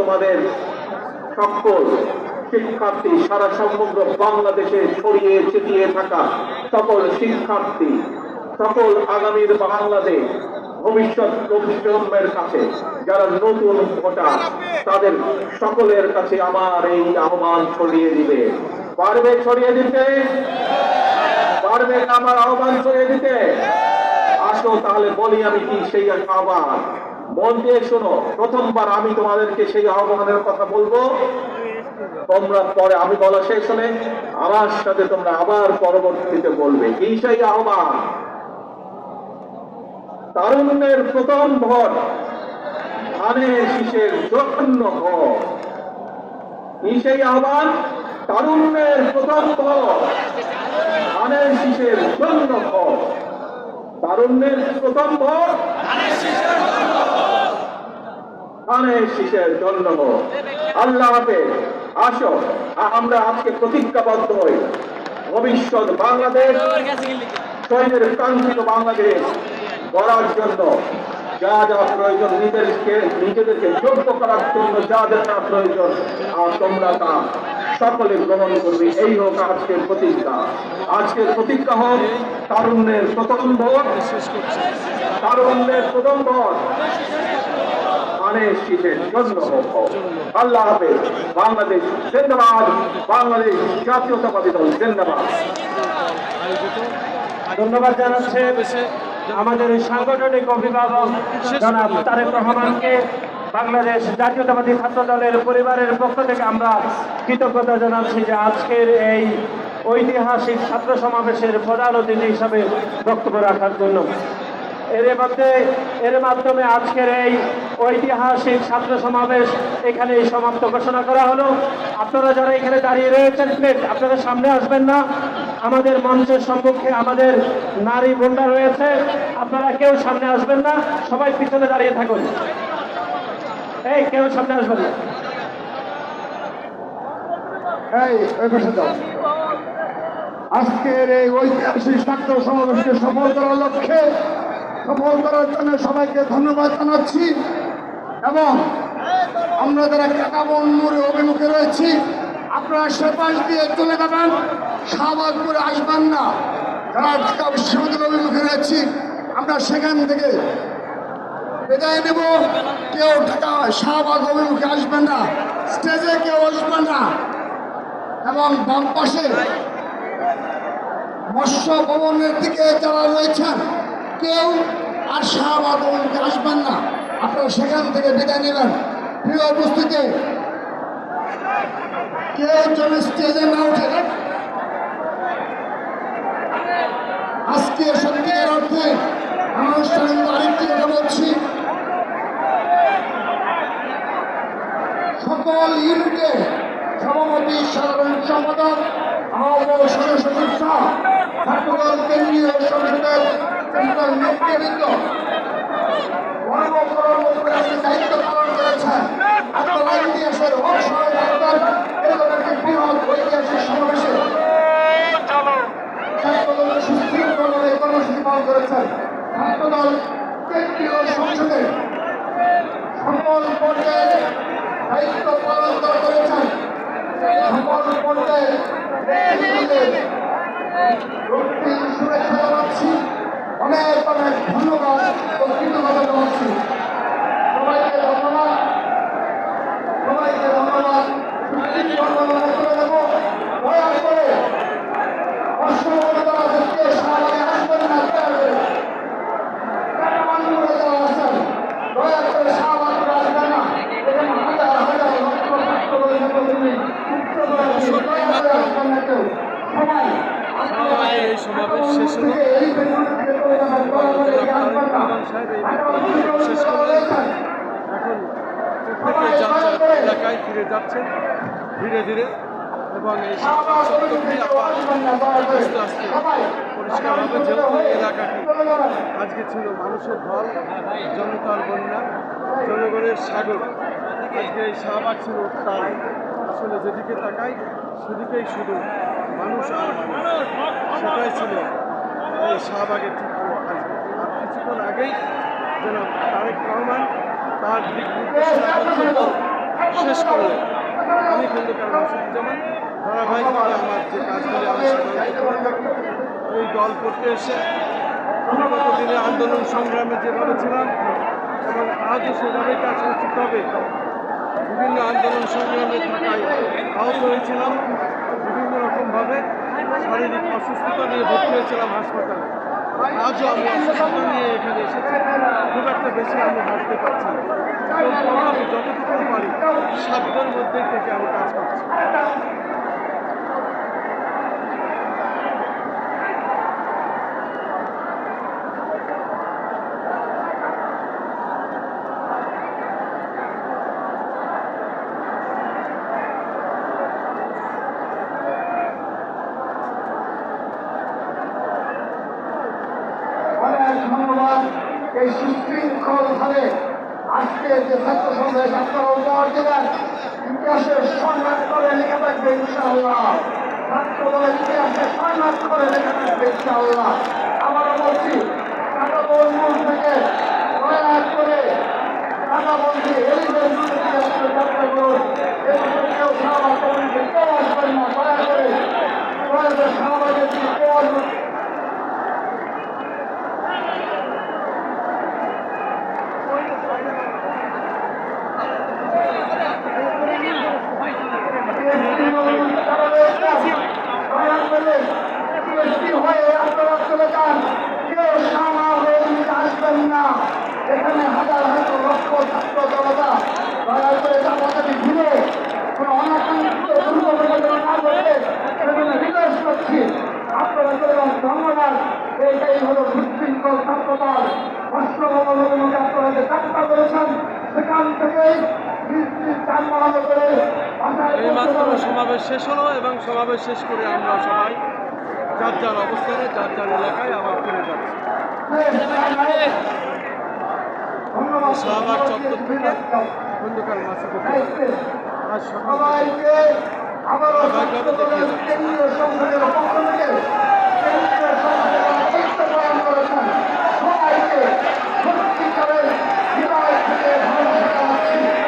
তোমাদের সকল শিক্ষার্থী, সারা সমগ্র বাংলাদেশে ছড়িয়ে ছিটিয়ে থাকা সকল শিক্ষার্থী, সকল আগামীর বাংলাদেশ ভবিষ্যৎ প্রজন্মের কাছে, যারা নতুন ভোটার, তাদের সকলের কাছে আমার এই আহ্বান ছড়িয়ে দিবে। পারবে ছড়িয়ে দিতে? পারবে আমার আহ্বান ছড়িয়ে দিতে? আসো তাহলে বলি আমি কি সেই আহ্বান। মন দিয়ে শোনো, প্রথমবার আমি তোমাদেরকে সেই আহ্বানের কথা বলব। তোমরা পরে আমি বলা শেষ হলে আমার সাথে তোমরা আবার পরবর্তীতে বলবে। কি সেই আহ্বান? তারুণ্যের প্রথম ভর ধানের শীষের জন্য ভর কি সেই আহ্বান? তারুণ্যের প্রথম ভর ধানের শীষের জন্য ভর তারুণ্যের প্রথম ভর ধানের শীষের জন্য ভর আল্লাহ হাফেজ আসো, আমরা আজকে প্রতিজ্ঞাবদ্ধ হই। ভবিষ্যৎ বাংলাদেশ, সৈন্যের কাঙ্ক্ষিত বাংলাদেশ গড়ার জন্য। যা যা প্রয়োজন নিজেদেরকে নিজেদেরকে যোগ্য করার জন্য যা যা যা প্রয়োজন, আর তোমরা তা সকলে গ্রহণ করবে। এই হোক আজকের প্রতিজ্ঞা। আজকের প্রতিজ্ঞা হোক তারুণ্যের প্রথম ভোট। তারুণ্যের প্রথম ভোট। আল্লাহ হাফেজ, বাংলাদেশ জিন্দাবাদ। বাংলাদেশ জাতীয়তাবাদী দল জিন্দাবাদ। ধন্যবাদ জানাচ্ছে আমাদের সাংগঠনিক অভিভাবক জনাব তারেক রহমানকে। বাংলাদেশ জাতীয়তাবাদী ছাত্র দলের পরিবারের পক্ষ থেকে আমরা কৃতজ্ঞতা জানাচ্ছি যে আজকের এই ঐতিহাসিক ছাত্র সমাবেশের প্রধান অতিথি হিসাবে বক্তব্য রাখার জন্য। এর মধ্যে, এর মাধ্যমে আজকের এই ঐতিহাসিক ছাত্র সমাবেশ এখানে সমাপ্ত ঘোষণা করা হলো। আপনারা যারা এখানে দাঁড়িয়ে রয়েছেন প্লেট আপনারা সামনে আসবেন না। আমাদের মঞ্চের সম্মুখে আমাদের নারী বোনরা রয়েছে। আপনারা কেউ সামনে আসবেন না। সবাই পিছনে দাঁড়িয়ে থাকুন। এই, কেউ সামনে আসবেন না। আজকের এই ঐতিহাসিক ছাত্র সমাবেশকে সফল করার লক্ষ্যে সফল করার জন্য সবাইকে ধন্যবাদ জানাচ্ছি। এবং আমরা যারা কাকাবন মোড়ে অভিমুখে রয়েছি, আপনারা সেপাশ দিয়ে চলে যাবেন। শাহবাজপুরে আসবেন না। যারা ঢাকা অভিমুখে রয়েছি, আমরা সেখান থেকে বিদায় নেব। কেউ ঢাকা শাহবাগ অভিমুখে আসবেন না, স্টেজে কেউ আসবেন না। এবং বাম পাশে মৎস্য ভবনের দিকে যারা রয়েছেন কেউ আর ভবনকে আসবেন না। আপনারা সেখান থেকে বিদায় নেবেন। প্রিয় উপস্থিতি, কেউ যেন স্টেজে না উঠে। আজকে সত্যিকার অর্থে আনুষ্ঠানিক আরেকটি কথা বলছি। সকল ইউনিটে সভাপতি সাধারণ সম্পাদক আহ্বায়ক সদস্য ছাত্রদল কেন্দ্রীয় সংসদের সেন্ট্রাল নেতৃবৃন্দ আপনি দায়িত্ব পালন করেছেন আপনারা ইতিহাসের অবসরে থাকবেন এরকম একটি বৃহৎ ঐতিহাসিক সমাবেশে ছাত্রদল সুশৃঙ্খলভাবে কর্মসূচি পালন করেছেন ছাত্রদল কেন্দ্রীয় সংসদে সকল পর্যায়ে দায়িত্ব রক্তিম শুভেচ্ছা জানাচ্ছি। অনেক অনেক ধন্যবাদ ও কৃতজ্ঞতা জানাচ্ছি সবাইকে ধন্যবাদ সবাইকে ধন্যবাদ সুশৃঙ্খলভাবে করে দেব দয়া করে অসংখ্য যারা আজকে সমাজে আসবেন না দয়া করে কাটামান্ডুরে যারা আছেন দয়া করে শাহবাগপুরে আসবেন না এখানে হাজার হাজার লক্ষ লক্ষ করে নেতৃবৃন্দ উচ্চ বয়সী দয়া করে আসবেন না কেউ সবাই এই সমাবেশ শেষ হলো। থেকে এই বেতন থেকে চলে যাবেন দয়া করে এগিয়ে আসবেন না কাটামান্ডুরে যারা রয়েছেন এখন প্রত্যেকে যার যার এলাকায় ফিরে যাচ্ছেন ধীরে ধীরে এবং এই আস্তে আস্তে পরিষ্কার হবে যেহেতু এলাকাটি আজকে ছিল মানুষের ঢল জনতার বন্যা জনগণের সাগর আজকে এই শাহবাগ ছিল তার আসলে যেদিকে তাকাই, সেদিকেই শুধু মানুষ আর সেটাই ছিল এই শাহবাগের চিত্র আজকে আর কিছুক্ষণ আগেই যেন তারেক রহমান তার দিক নির্দেশনা করলেন আমি খন্দকার মাসুদুজ্জামান, ধারাবাহিকভাবে আমার যে কাজগুলি করে এই দল করতে এসে দিনে আন্দোলন সংগ্রামে যেভাবে ছিলাম, এবং আজও সেভাবেই কাজ করছি, তবে বিভিন্ন আন্দোলন সংগ্রামে থাকায় আহত হয়েছিলাম। বিভিন্ন রকমভাবে শারীরিক অসুস্থতা নিয়ে ভর্তি হয়েছিলাম হাসপাতালে। আজও আমি অসুস্থতা নিয়ে এখানে এসেছি। খুব একটা বেশি আমি হাঁটতে পারছি না। আমি যতটুকু পারি সাধ্যের মধ্যেই থেকে আমি কাজ করছি। এই সুশৃঙ্খল ভাবে আজকে যে ছাত্র আপনারা উপহার দেবেন ইতিহাসের স্বর্ণাক্ষরে লেখা থাকবে ইনশাআল্লাহ। ছাত্র দলের ইতিহাসে স্বর্ণাক্ষরে লেখা থাকবে ইনশাআল্লাহ। আবারও বলছি টাকা মূল থেকে দয়া করে টাকা বলছি এলিমেন্ট থেকে আসলে যাত্রা করুন এবার কেউ সারা কমিটি কেউ আসবেন না, দয়া করে দয়া করে সারাবাদের কেউ আসবেন এখানে হাজার হাজার লক্ষ ছাত্র জনতা দয়া করে চাপাচাপি ঘিরে কোনো অনাকাঙ্ক্ষিত দুর্ঘটনা যেন না ঘটে সেজন্য রিকোয়েস্ট করছি আপনারা চলুন ধন্যবাদ এইটাই হলো সুশৃঙ্খল ছাত্রদল আপনারা যে যাত্রা করেছেন সেখান এইমাত্র সমাবেশ শেষ হলো এবং সমাবেশ শেষ করে আমরা সবাই যার যার অবস্থানে যার যার এলাকায় আবার ফিরে যাচ্ছি। শাহবাগ চত্বর থেকে খন্দকার মাসুদুজ্জামান আজ সকাল আবারও